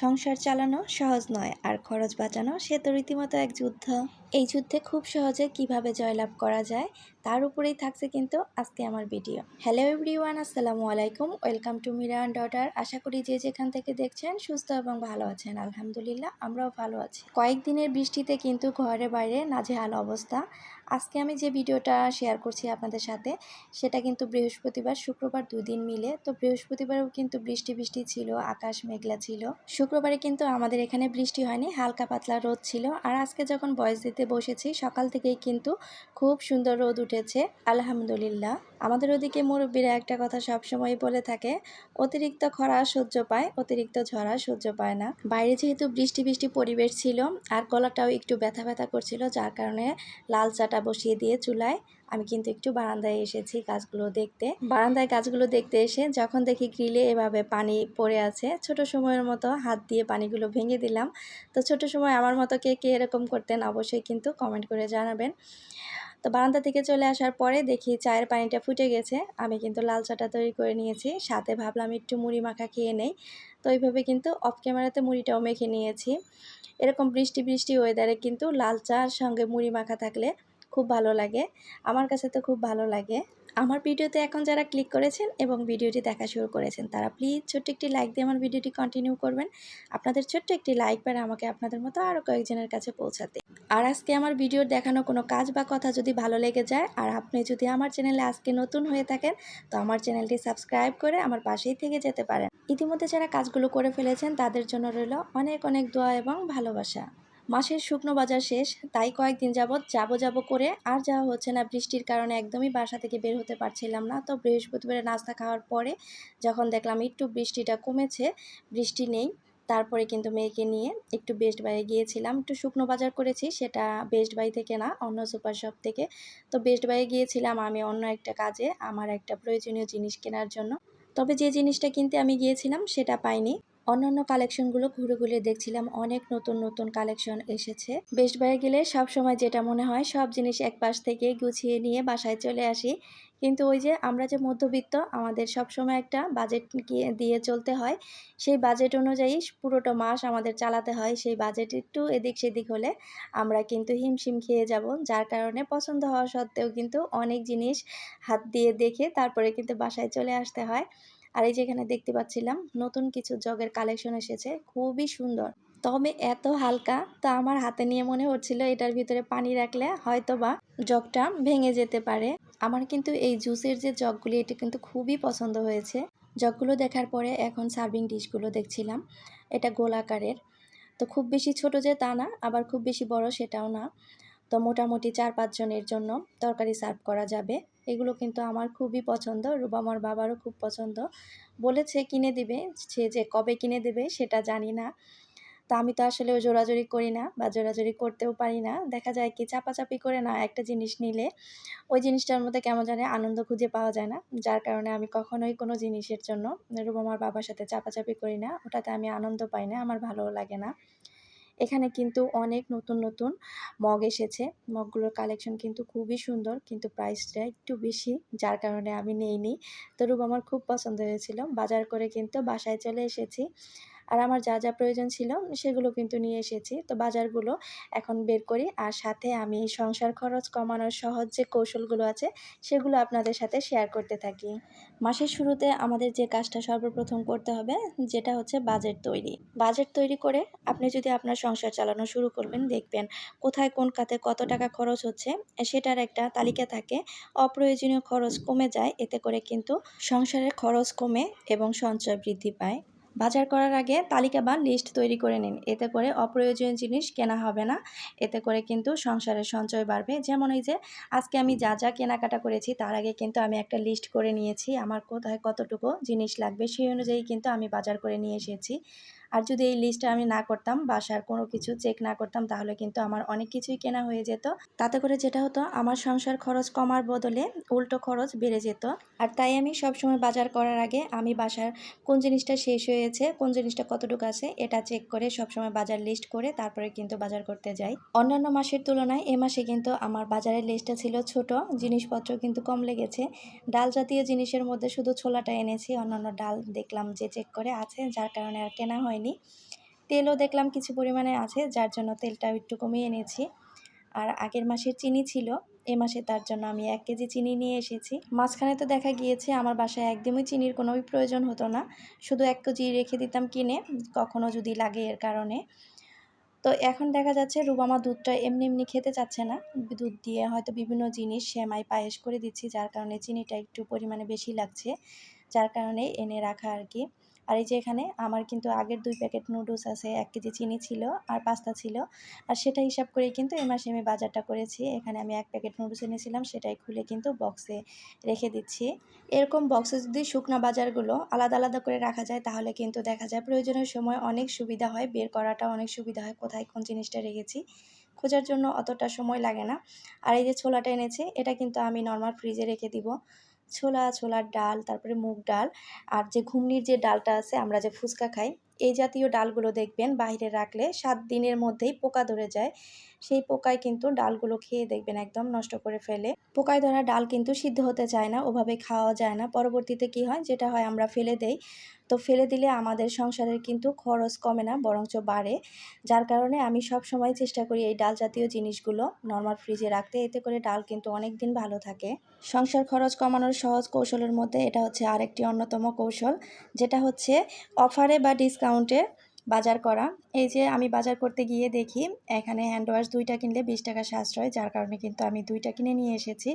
সংসার চালানো সহজ নয় আর খরচ বাঁচানো সে তো রীতিমতো এক যুদ্ধ। এই যুদ্ধে খুব সহজে কীভাবে জয়লাভ করা যায় তার উপরেই থাকছে কিন্তু আজকে আমার ভিডিও। হ্যালো এভরিওয়ান আসসালামু আলাইকুম welcome to Mira and daughter আশা করি যে যেখান থেকে দেখছেন সুস্থ এবং ভালো আছেন। আলহামদুলিল্লাহ, আমরাও ভালো আছি। কয়েকদিনের বৃষ্টিতে কিন্তু ঘরে বাইরে নাজেহাল অবস্থা। আজকে আমি যে ভিডিওটা শেয়ার করছি আপনাদের সাথে, সেটা কিন্তু বৃহস্পতিবার, শুক্রবার দুদিন মিলে। তো বৃহস্পতিবারও কিন্তু বৃষ্টি বৃষ্টি ছিল, আকাশ মেঘলা ছিল। শুক্রবারে কিন্তু আমাদের এখানে বৃষ্টি হয়নি, হালকা পাতলা রোদ ছিল। আর আজকে যখন বয়স দিতে বসেছি, সকাল থেকেই কিন্তু খুব সুন্দর রোদ উঠেছে, আলহামদুলিল্লাহ। আমাদের ওদিকে মুরব্বীরা একটা কথা সবসময় বলে থাকে, অতিরিক্ত খরা সহ্য পায়, অতিরিক্ত ঝরা সহ্য পায় না। বাইরে যেহেতু বৃষ্টি বৃষ্টি পরিবেশ ছিল, আর গলাটাও একটু ব্যথা ব্যথা করছিল, যার কারণে লাল চাটা বসিয়ে দিয়ে চুলায় আমি কিন্তু একটু বারান্দায় এসেছি গাছগুলো দেখতে। বারান্দায় গাছগুলো দেখতে এসে যখন দেখি গ্রিলে এভাবে পানি পড়ে আছে, ছোট সময়ের মতো হাত দিয়ে পানিগুলো ভেঙে দিলাম। তো ছোট সময় আমার মতো কে কে এরকম করতেন অবশ্যই কিন্তু কমেন্ট করে জানাবেন। তো বারান্দা থেকে চলে আসার পরে দেখি চায়ের পানিটা ফুটে গেছে। আমি কিন্তু লাল চাটা তৈরি করে নিয়েছি। সাথে ভাবলাম একটু মুড়ি মাখা খেয়ে নেই। তো এইভাবে কিন্তু অফ ক্যামেরাতে মুড়িটাও মেখে নিয়েছি। এরকম বৃষ্টি বৃষ্টি ওয়েদারে কিন্তু লাল চার সঙ্গে মুড়ি মাখা থাকলে খুব ভালো লাগে। আমার কাছে তো খুব ভালো লাগে। আমার ভিডিওতে এখন যারা ক্লিক করেছেন এবং ভিডিওটি দেখা শুরু করেছেন, তারা প্লিজ ছোট্ট একটি লাইক দিয়ে আমার ভিডিওটি কন্টিনিউ করবেন। আপনাদের ছোট্ট একটি লাইক পারে আমাকে আপনাদের মতো আরও কয়েকজনের কাছে পৌঁছাতে। আর আজকে আমার ভিডিওর দেখানো কোনো কাজ বা কথা যদি ভালো লেগে যায়, আর আপনি যদি আমার চ্যানেলে আজকে নতুন হয়ে থাকেন, তো আমার চ্যানেলটি সাবস্ক্রাইব করে আমার পাশেই থেকে যেতে পারেন। ইতিমধ্যে যারা কাজগুলো করে ফেলেছেন, তাদের জন্য রইল অনেক অনেক দোয়া এবং ভালোবাসা। মাসের শুকনো বাজার শেষ, তাই কয়েকদিন যাবৎ যাব যাব করে আর যাওয়া হচ্ছে না। বৃষ্টির কারণে একদমই বাসা থেকে বের হতে পারছিলাম না। তো বৃহস্পতিবারে নাস্তা খাওয়ার পরে যখন দেখলাম একটু বৃষ্টিটা কমেছে, বৃষ্টি নেই, তারপরে কিন্তু মেয়েকে নিয়ে একটু বেস্ট বাইয়ে গিয়েছিলাম। একটু শুকনো বাজার করেছি, সেটা বেস্ট বাই থেকে না, অন্য সুপার শপ থেকে। তো বেস্ট বাইয়ে গিয়েছিলাম আমি অন্য একটা কাজে, আমার একটা প্রয়োজনীয় জিনিস কেনার জন্য। তবে যে জিনিসটা কিনতে আমি গিয়েছিলাম, সেটা পাইনি। অন্যান্য কালেকশনগুলো ঘুরে ঘুরে দেখছিলাম, অনেক নতুন নতুন কালেকশন এসেছে। বেস্ট বাইরে গেলে সব সময় যেটা মনে হয় সব জিনিস এক পাশ থেকে গুছিয়ে নিয়ে বাসায় চলে আসি। কিন্তু ওই যে আমরা যে মধ্যবিত্ত, আমাদের সব সময় একটা বাজেট দিয়ে চলতে হয়। সেই বাজেট অনুযায়ী পুরোটা মাস আমাদের চালাতে হয়। সেই বাজেট একটু এদিক সেদিক হলে আমরা কিন্তু হিমশিম খেয়ে যাব, যার কারণে পছন্দ হওয়া সত্ত্বেও কিন্তু অনেক জিনিস হাত দিয়ে দেখে তারপরে কিন্তু বাসায় চলে আসতে হয়। আর এই যেখানে দেখতে পাচ্ছিলাম, নতুন কিছু জগের কালেকশন এসেছে, খুবই সুন্দর। তবে এত হালকা, তা আমার হাতে নিয়ে মনে হচ্ছিল এটার ভিতরে পানি রাখলে হয়তো বা জগটা ভেঙে যেতে পারে। আমার কিন্তু এই জুসের যে জগগুলি, এটি কিন্তু খুবই পছন্দ হয়েছে। জগগুলো দেখার পরে এখন সার্ভিং ডিশগুলো দেখছিলাম। এটা গোলাকারের তো খুব বেশি ছোট যে তা না, আবার খুব বেশি বড় সেটাও না। তো মোটামুটি চার পাঁচজনের জন্য তরকারি সার্ভ করা যাবে। এগুলো কিন্তু আমার খুবই পছন্দ রুবামার বাবারও খুব পছন্দ। বলেছে কিনে দিবে, সে যে কবে কিনে দেবে সেটা জানি না। তা আমি তো আসলে জোরাজোরি করি না বা জোরাজোরি করতেও পারি না। দেখা যায় কি চাপাচাপি করে না একটা জিনিস নিলে ওই জিনিসটার মধ্যে কেমন জানে আনন্দ খুঁজে পাওয়া যায় না। যার কারণে আমি কখনোই কোনো জিনিসের জন্য রুবামার বাবার সাথে চাপাচাপি করি না। ওটাতে আমি আনন্দ পাই না, আমার ভালোও লাগে না। এখানে কিন্তু অনেক নতুন নতুন মগ এসেছে। মগগুলোর কালেকশন কিন্তু খুবই সুন্দর, কিন্তু প্রাইসটা একটু বেশি, যার কারণে আমি নেইনি। তো রূপ আমার খুব পছন্দ হয়েছিল। বাজার করে কিন্তু বাসায় চলে এসেছি। আর আমার যা যা প্রয়োজন ছিল সেগুলো কিন্তু নিয়ে এসেছি। তো বাজারগুলো এখন বের করি আর সাথে আমি সংসার খরচ কমানোর সহজ যে কৌশলগুলো আছে সেগুলো আপনাদের সাথে শেয়ার করতে থাকি। মাসের শুরুতে আমাদের যে কাজটা সর্বপ্রথম করতে হবে যেটা হচ্ছে বাজেট তৈরি। বাজেট তৈরি করে আপনি যদি আপনার সংসার চালানো শুরু করবেন, দেখবেন কোথায় কোন খাতে কত টাকা খরচ হচ্ছে, সেটার একটা তালিকা থাকে। অপ্রয়োজনীয় খরচ কমে যায়, এতে করে কিন্তু সংসারের খরচ কমে এবং সঞ্চয় বৃদ্ধি পায়। বাজার করার আগে তালিকা বা লিস্ট তৈরি করে নিন। এতে করে অপ্রয়োজনীয় জিনিস কেনা হবে না। এতে করে কিন্তু সংসারের সঞ্চয় বাড়বে। যেমন এই যে, আজকে আমি যা যা কেনাকাটা করেছি, তার আগে কিন্তু আমি একটা লিস্ট করে নিয়েছি। আমার কোথায় কতটুকু জিনিস লাগবে, সেই অনুযায়ী কিন্তু আমি বাজার করে নিয়ে এসেছি। আর যদি এই লিস্টটা আমি না করতাম, বাসার কোনো কিছু চেক না করতাম, তাহলে কিন্তু আমার অনেক কিছুই কেনা হয়ে যেত। তাতে করে যেটা হতো, আমার সংসার খরচ কমার বদলে উল্টো খরচ বেড়ে যেত। আর তাই আমি সবসময় বাজার করার আগে আমি বাসার কোন জিনিসটা শেষ হয়েছে, কোন জিনিসটা কতটুকু আছে, এটা চেক করে সবসময় বাজার লিস্ট করে তারপরে কিন্তু বাজার করতে যাই। অন্যান্য মাসের তুলনায় এ মাসে কিন্তু আমার বাজারের লিস্টটা ছিল ছোট, জিনিসপত্র কিন্তু কম লেগেছে। ডাল জাতীয় জিনিসের মধ্যে শুধু ছোলাটা এনেছি, অন্যান্য ডাল দেখলাম যে চেক করে আছে, যার কারণে আর কেনা হয় হয়নি। তেলও দেখলাম কিছু পরিমাণে আছে, যার জন্য তেলটা একটু কমিয়ে এনেছি। আর আগের মাসের চিনি ছিল, এ মাসে তার জন্য আমি এক কেজি চিনি নিয়ে এসেছি। মাঝখানে তো দেখা গিয়েছে, আমার বাসায় একদমই চিনির কোনোই প্রয়োজন হতো না। শুধু এক কেজি রেখে দিতাম কিনে, কখনো যদি লাগে এর কারণে। তো এখন দেখা যাচ্ছে, রুবামা দুধটা এমনি এমনি খেতে চাচ্ছে না। দুধ দিয়ে হয়তো বিভিন্ন জিনিস সেমাই, পায়েস করে দিচ্ছি, যার কারণে চিনিটা একটু পরিমাণে বেশি লাগছে, যার কারণে এনে রাখা আর কি। আর এই যে এখানে আমার কিন্তু আগের দুই প্যাকেট নুডলস আছে, এক কেজি চিনি ছিল আর পাস্তা ছিল। আর সেটা হিসাব করেই কিন্তু এই মাসে আমি বাজারটা করেছি। এখানে আমি এক প্যাকেট নুডলস এনেছিলাম, সেটাই খুলে কিন্তু বক্সে রেখে দিচ্ছি। এরকম বক্সে যদি শুকনা বাজারগুলো আলাদা আলাদা করে রাখা যায়, তাহলে কিন্তু দেখা যায় প্রয়োজনের সময় অনেক সুবিধা হয়, বের করাটা অনেক সুবিধা হয়, কোথায় কোন জিনিসটা রেখেছি। খোঁজার জন্য অতটা সময় লাগে না। আর এই যে ছোলাটা এনেছি, এটা কিন্তু আমি নর্মাল ফ্রিজে রেখে দিব। ছোলা, ছোলার ডাল, তারপরে মুগ ডাল আর যে ঘুমনির যে ডালটা আছে, আমরা যে ফুচকা খাই, এই জাতীয় ডালগুলো দেখবেন বাইরে রাখলে সাত দিনের মধ্যেই পোকা ধরে যায়। সেই পোকায় কিন্তু ডালগুলো খেয়ে দেখবেন একদম নষ্ট করে ফেলে। পোকায় ধরা ডাল কিন্তু সিদ্ধ হতে চায় না, ওভাবে খাওয়া যায় না। পরবর্তীতে কি হয়, যেটা হয়, আমরা ফেলে দেই। তো ফেলে দিলে আমাদের সংসারের কিন্তু খরচ কমে না, বরঞ্চ বাড়ে। যার কারণে আমি সব সময় চেষ্টা করি এই ডাল জাতীয় জিনিসগুলো নর্মাল ফ্রিজে রাখতে। এতে করে ডাল কিন্তু অনেক দিন ভালো থাকে। সংসার খরচ কমানোর সহজ কৌশলের মধ্যে এটা হচ্ছে আরেকটি অন্যতম কৌশল, যেটা হচ্ছে অফারে বা ডিসকাউন্টে বাজার করা। এই যে আমি বাজার করতে গিয়ে দেখি, এখানে হ্যান্ড ওয়াশ দুইটা কিনলে বিশ টাকা সাশ্রয়, যার কারণে কিন্তু আমি দুইটা কিনে নিয়ে এসেছি।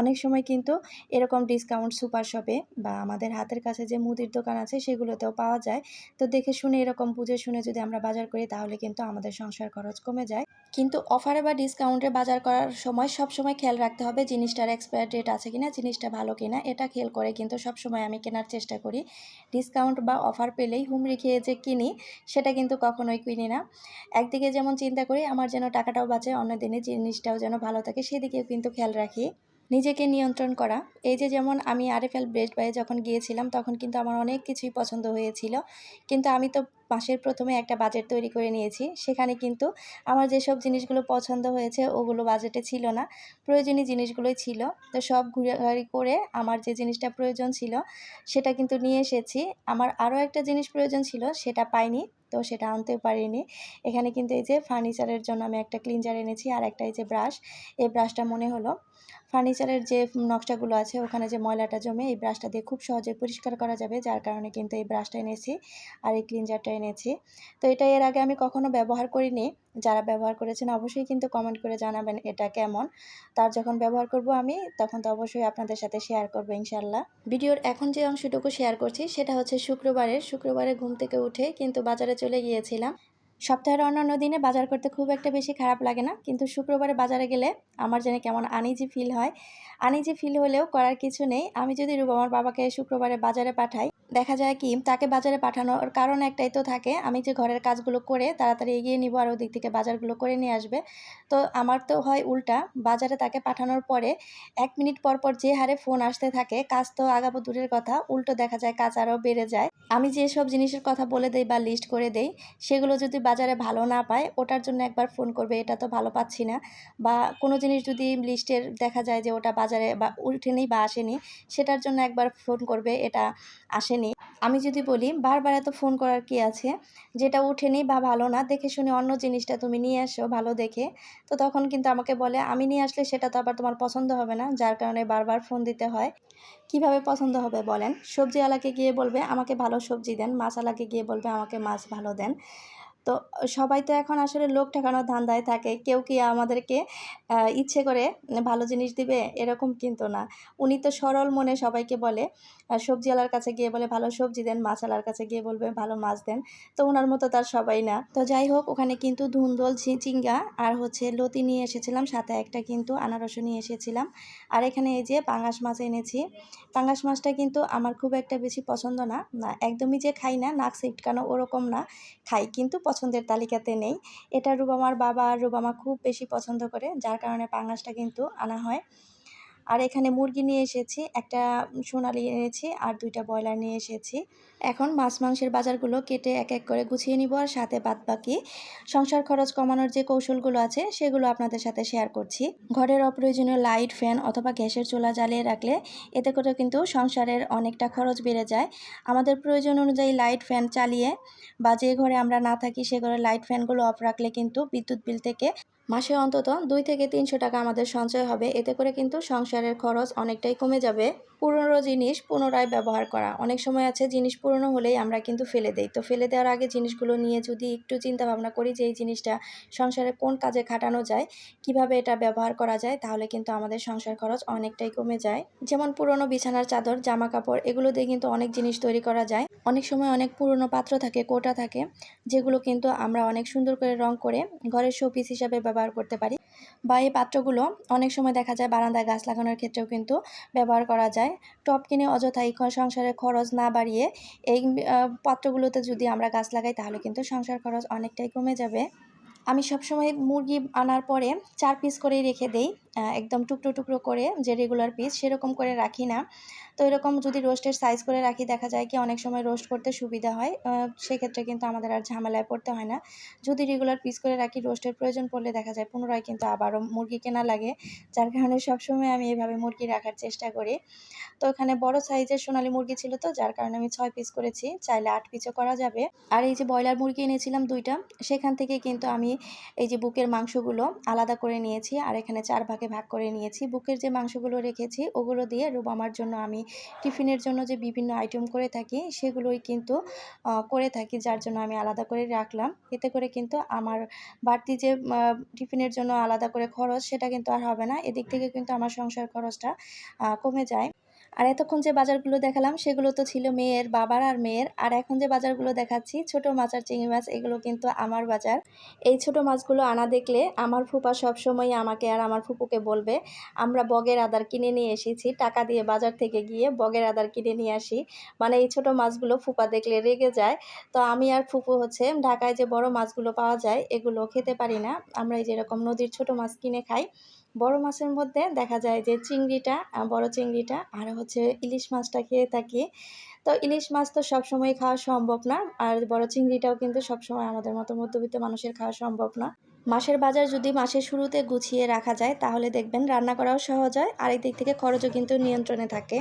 অনেক সময় কিন্তু এরকম ডিসকাউন্ট সুপার শপে বা আমাদের হাতের কাছে যে মুদির দোকান আছে, সেগুলোতেও পাওয়া যায়। তো দেখে শুনে, এরকম বুঝে শুনে যদি আমরা বাজার করি, তাহলে কিন্তু আমাদের সংসার খরচ কমে যায়। কিন্তু অফারে বা ডিসকাউন্টে বাজার করার সময় সব সময় খেয়াল রাখতে হবে, জিনিসটার এক্সপায়ার ডেট আছে কিনা, জিনিসটা ভালো কিনা, এটা খেয়াল করে কিন্তু সব সময় আমি কেনার চেষ্টা করি। ডিসকাউন্ট বা অফার পেলেই হুমড়ি খেয়ে যে কিনি সেটা কিন্তু কখনোই কিনি না। একদিকে যেমন চিন্তা করি, আমার যেন টাকাটাও বাঁচে অন্যদিনে জিনিসটাও যেন ভালো থাকে, সেদিকেও কিন্তু খেয়াল রাখি। নিজেকে নিয়ন্ত্রণ করা। এই যে যেমন আমি আরএফএল ব্রেড বাইয়ে যখন গিয়েছিলাম, তখন কিন্তু আমার অনেক কিছুই পছন্দ হয়েছিল। কিন্তু আমি তো মাসের প্রথমে একটা বাজেট তৈরি করে নিয়েছি। সেখানে কিন্তু আমার যেসব জিনিসগুলো পছন্দ হয়েছে, ওগুলো বাজেটে ছিল না। প্রয়োজনীয় জিনিসগুলোই ছিল। তো সব ঘুরে করে আমার যে জিনিসটা প্রয়োজন ছিল, সেটা কিন্তু নিয়ে এসেছি। আমার আরও একটা জিনিস প্রয়োজন ছিল, সেটা পাইনি, তো সেটা আনতেও পারিনি। এখানে কিন্তু এই যে ফার্নিচারের জন্য আমি একটা ক্লিনজার এনেছি আর একটা এই যে ব্রাশ এই ব্রাশটা মনে হলো ফার্নিচারের যে নকশাগুলো আছে, ওখানে যে ময়লাটা জমে, এই ব্রাশটা দিয়ে খুব সহজে পরিষ্কার করা যাবে, যার কারণে কিন্তু এই ব্রাশটা এনেছি। আর এই ক্লিনজারটা এনেছি। তো এটা এর আগে আমি কখনো ব্যবহার করিনি। যারা ব্যবহার করেছেন অবশ্যই কিন্তু কমেন্ট করে জানাবেন এটা কেমন। তার যখন ব্যবহার করব আমি, তখন তো অবশ্যই আপনাদের সাথে শেয়ার করব ইনশাল্লাহ ভিডিওর এখন যে অংশটুকু শেয়ার করছি, সেটা হচ্ছে শুক্রবারের শুক্রবারে ঘুম থেকে উঠে কিন্তু বাজারে চলে গিয়েছিলাম। সপ্তাহের অন্যান্য দিনে বাজার করতে খুব একটা বেশি খারাপ লাগে না। কিন্তু শুক্রবারে বাজারে গেলে আমার যেন কেমন আনিজি ফিল হয়। আনিজি ফিল হলেও করার কিছু নেই। আমি যদি রূপ আমার বাবাকে শুক্রবারে বাজারে পাঠাই দেখা যায় কি, তাকে বাজারে পাঠানোর কারণ একটাই তো থাকে, আমি যে ঘরের কাজগুলো করে তাড়াতাড়ি এগিয়ে নিব আর ওদিক থেকে বাজারগুলো করে নিয়ে আসবে। তো আমার তো হয় উল্টা, বাজারে তাকে পাঠানোর পরে এক মিনিট পর পর যে হারে ফোন আসতে থাকে, কাজ তো আগাবো দূরের কথা, উল্টো দেখা যায় কাজ আরও বেড়ে যায়। আমি যেসব জিনিসের কথা বলে দেই বা লিস্ট করে দেই, সেগুলো যদি বাজারে ভালো না পায়, ওটার জন্য একবার ফোন করবে, এটা তো ভালো পাচ্ছি না। বা কোনো জিনিস যদি লিস্টের দেখা যায় যে ওটা বাজারে বা উঠেনি বা আসেনি, সেটার জন্য একবার ফোন করবে, এটা আসেনি। আমি যদি বলি, বারবার এত ফোন করার কি আছে? যেটা উঠেনি বা ভালো না, দেখে শুনে অন্য জিনিসটা তুমি নিয়ে আসো ভালো দেখে। তো তখন কিন্তু আমাকে বলে, আমি নিয়ে আসলে সেটা তো আবার তোমার পছন্দ হবে না, যার কারণে বারবার ফোন দিতে হয়। কীভাবে পছন্দ হবে বলেন? সবজিওয়ালাকে গিয়ে বলবে, আমাকে ভালো সবজি দেন। মাছওয়ালাকে গিয়ে বলবে, আমাকে মাছ ভালো দেন। তো সবাই তো এখন আসলে লোক ঠেকানোর ধান্দায় থাকে। কেউ কি আমাদেরকে ইচ্ছে করে ভালো জিনিস দিবে? এরকম কিন্তু না। উনি তো সরল মনে সবাইকে বলে সবজিওয়ালার কাছে গিয়ে বলে, ভালো সবজি দেন মাছওয়ালার কাছে গিয়ে বলবে, ভালো মাছ দেন। তো ওনার মতো তার সবাই না। তো যাই হোক, ওখানে কিন্তু ধুন্দল চিচিঙ্গা আর হচ্ছে লতি নিয়ে এসেছিলাম, সাথে একটা কিন্তু আনারসও নিয়ে এসেছিলাম। আর এখানে এই যে পাঙ্গাস মাছ এনেছি। পাঙ্গাস মাছটা কিন্তু আমার খুব একটা বেশি পছন্দ না। না, একদমই যে খাই না, নাক সিটকানো ওরকম না, খাই কিন্তু পছন্দের তালিকাতে নেই। এটা রুবামার বাবা আর রুবামা খুব বেশি পছন্দ করে, যার কারণে পাঙ্গাসটা কিন্তু আনা হয়। আর এখানে মুরগি নিয়ে এসেছি একটা সোনালি এনেছি আর দুইটা ব্রয়লার নিয়ে এসেছি। এখন মাছ মাংসের বাজারগুলো কেটে এক এক করে গুছিয়ে নিব আর সাথে বাদ বাকি সংসার খরচ কমানোর যে কৌশলগুলো আছে সেগুলো আপনাদের সাথে শেয়ার করছি। ঘরের অপ্রয়োজনীয় লাইট ফ্যান অথবা গ্যাসের চুলা জ্বালিয়ে রাখলে এতে করে কিন্তু সংসারের অনেকটা খরচ বেড়ে যায়। আমাদের প্রয়োজন অনুযায়ী লাইট ফ্যান চালিয়ে বা যে ঘরে আমরা না থাকি সে ঘরে লাইট ফ্যানগুলো অফ রাখলে কিন্তু বিদ্যুৎ বিল থেকে মাসে অন্তত দুই থেকে তিনশো টাকা আমাদের সঞ্চয় হবে। এতে করে কিন্তু সংসারের খরচ অনেকটাই কমে যাবে। পুরনো জিনিস পুনরায় ব্যবহার করা। অনেক সময় আছে জিনিস পুরনো হলেই আমরা কিন্তু ফেলে দেই। তো ফেলে দেওয়ার আগে জিনিসগুলো নিয়ে যদি একটু চিন্তা ভাবনা করি যে, এই জিনিসটা সংসারে কোন কাজে খাটানো যায়, কীভাবে এটা ব্যবহার করা যায়, তাহলে কিন্তু আমাদের সংসার খরচ অনেকটাই কমে যায়। যেমন পুরনো বিছানার চাদর জামা কাপড় এগুলো দিয়ে কিন্তু অনেক জিনিস তৈরি করা যায়। অনেক সময় অনেক পুরনো পাত্র থাকে, কোটা থাকে, যেগুলো কিন্তু আমরা অনেক সুন্দর করে রং করে ঘরের শোপিস হিসাবে ব্যবহার করতে পারি। বা এই পাত্রগুলো অনেক সময় দেখা যায় বারান্দায় গাছ লাগানোর ক্ষেত্রেও কিন্তু ব্যবহার করা যায়। টপ কিনে অযথা এই সংসারের খরচ না বাড়িয়ে এই পাত্রগুলোতে যদি আমরা গাছ লাগাই তাহলে কিন্তু সংসার খরচ অনেকটাই কমে যাবে। আমি সবসময় মুরগি আনার পরে চার পিস করে রেখে দেই একদম টুকরো টুকরো করে যে রেগুলার পিস সেরকম করে রাখি না। তো এরকম যদি রোস্টের সাইজ করে রাখি, দেখা যায় কি অনেক সময় রোস্ট করতে সুবিধা হয়। সেক্ষেত্রে কিন্তু আমাদের আর ঝামেলায় পড়তে হয় না। যদি রেগুলার পিস করে রাখি, রোস্টের প্রয়োজন পড়লে দেখা যায় পুনরায় কিন্তু আবারও মুরগি কেনা লাগে। যার কারণে সবসময় আমি এভাবে মুরগি রাখার চেষ্টা করি। তো এখানে বড় সাইজের সোনালি মুরগি ছিল তো, যার কারণে আমি ছয় পিস করেছি। চাইলে আট পিসও করা যাবে। আর এই যে ব্রয়লার মুরগি এনেছিলাম দুইটা, সেখান থেকে কিন্তু আমি এই যে বুকের মাংসগুলো আলাদা করে নিয়েছি। আর এখানে চার ভাগে ভাগ করে নিয়েছি। বুকের যে মাংসগুলো রেখেছি, ওগুলো দিয়ে রুবামার জন্য আমি টিফিনের জন্য যে বিভিন্ন আইটেম করে থাকি, সেগুলোই কিন্তু করে থাকি, যার জন্য আমি আলাদা করে রাখলাম। এতে করে কিন্তু আমার বাড়তি যে টিফিনের জন্য আলাদা করে খরচ, সেটা কিন্তু আর হবে না। এদিক থেকে কিন্তু আমার সংসার খরচটা কমে যায়। আর এতক্ষণ যে বাজারগুলো দেখালাম, সেগুলো তো ছিল মেয়ের বাবার আর মেয়ের। আর এখন যে বাজারগুলো দেখাচ্ছি, ছোট মাছ আর চিংড়ি মাছ, এগুলো কিন্তু আমার বাজার। এই ছোট মাছগুলো আনা দেখলে আমার ফুপা সবসময় আমাকে আর আমার ফুপুকে বলবে, আমরা বগের আদার কিনে নিয়ে এসেছি, টাকা দিয়ে বাজার থেকে গিয়ে বগের আদার কিনে নিয়ে আসি। মানে এই ছোট মাছগুলো ফুপা দেখলে রেগে যায়। তো আমি আর ফুপু হচ্ছে ঢাকায় যে বড় মাছগুলো পাওয়া যায়, এগুলো খেতে পারি না। আমরা এই যেরকম নদীর ছোট মাছ কিনে খাই বড় মাছের মধ্যে দেখা যায় যে চিংড়িটা বড় চিংড়িটা আর হচ্ছে ইলিশ মাছটা খেয়ে থাকি। তো ইলিশ মাছ তো সবসময় খাওয়া সম্ভব না আর বড় চিংড়িটাও কিন্তু সবসময় আমাদের মতো মধ্যবিত্ত মানুষের খাওয়া সম্ভব না। মাসের বাজার যদি মাসের শুরুতে গুছিয়ে রাখা যায় তাহলে দেখবেন রান্না করাও সহজ হয়। আর দিক থেকে খরচও কিন্তু নিয়ন্ত্রণে থাকে।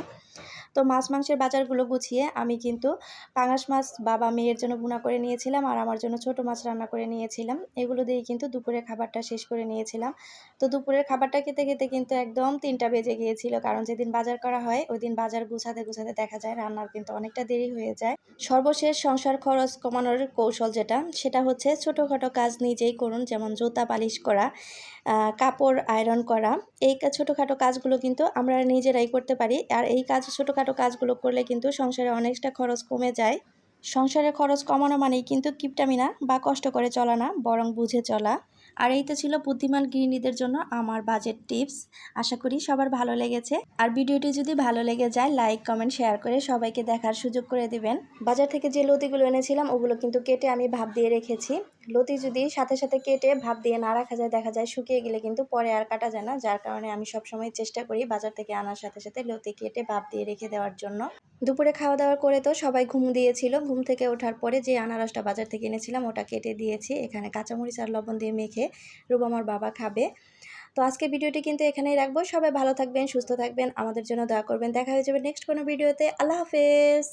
তো মাছ মাংসের বাজারগুলো গুছিয়ে আমি কিন্তু পাঙাশ মাছ বাবা মেয়ের জন্য বুনা করে নিয়েছিলাম আর আমার জন্য ছোট মাছ রান্না করে নিয়েছিলাম। এগুলো দিয়েই কিন্তু দুপুরের খাবারটা শেষ করে নিয়েছিলাম। তো দুপুরের খাবারটা খেতে খেতে কিন্তু একদম তিনটা বেজে গিয়েছিল কারণ যেদিন বাজার করা হয় ওই দিন বাজার গুছাতে গুছাতে দেখা যায় রান্নার কিন্তু অনেকটা দেরি হয়ে যায়। সর্বশেষ সংসার খরচ কমানোর কৌশল যেটা, সেটা হচ্ছে ছোটোখাটো কাজ নিজেই করুন, যেমন জুতা পালিশ করা কাপড় আয়রন করা। এই ছোটোখাটো কাজগুলো কিন্তু আমরা নিজেরাই করতে পারি। আর এই কাজ ছোটোখাটো কাজগুলো করলে কিন্তু সংসারে অনেকটা খরচ কমে যায়। সংসারের খরচ কমানো মানেই কিন্তু কিপটামিনা বা কষ্ট করে চলা না, বরং বুঝে চলা। আর এই তো ছিল বুদ্ধিমান গৃহিণীদের জন্য আমার বাজেট টিপস। আশা করি সবার ভালো লেগেছে। আর ভিডিওটি যদি ভালো লেগে যায়, লাইক, কমেন্ট, শেয়ার করে সবাইকে দেখার সুযোগ করে দিবেন। বাজার থেকে যে লতিগুলো এনেছিলাম, ওগুলো কিন্তু কেটে আমি ভাব দিয়ে রেখেছি। লতি যদি সাথে সাথে কেটে ভাব দিয়ে না রাখা যায়, দেখা যায় শুকিয়ে গেলে কিন্তু পরে আর কাটা যায় না, যার কারণে আমি সবসময় চেষ্টা করি বাজার থেকে আনার সাথে সাথে লতি কেটে ভাব দিয়ে রেখে দেওয়ার জন্য। দুপুরে খাওয়া দাওয়া করে তো সবাই ঘুম দিয়েছিল। ঘুম থেকে ওঠার পরে যে আনারসটা বাজার থেকে এনেছিলাম, ওটা কেটে দিয়েছি। এখানে কাঁচামরিচ আর লবণ দিয়ে মেখে রুবামার বাবা খাবে। তো আজকে ভিডিওটি কিন্তু এখানেই রাখব। সবাই ভালো থাকবেন, সুস্থ থাকবেন। আমাদের জন্য দয়া করবেন। দেখা হয়ে যাবে নেক্সট কোনো ভিডিওতে। আল্লাহ হাফেজ।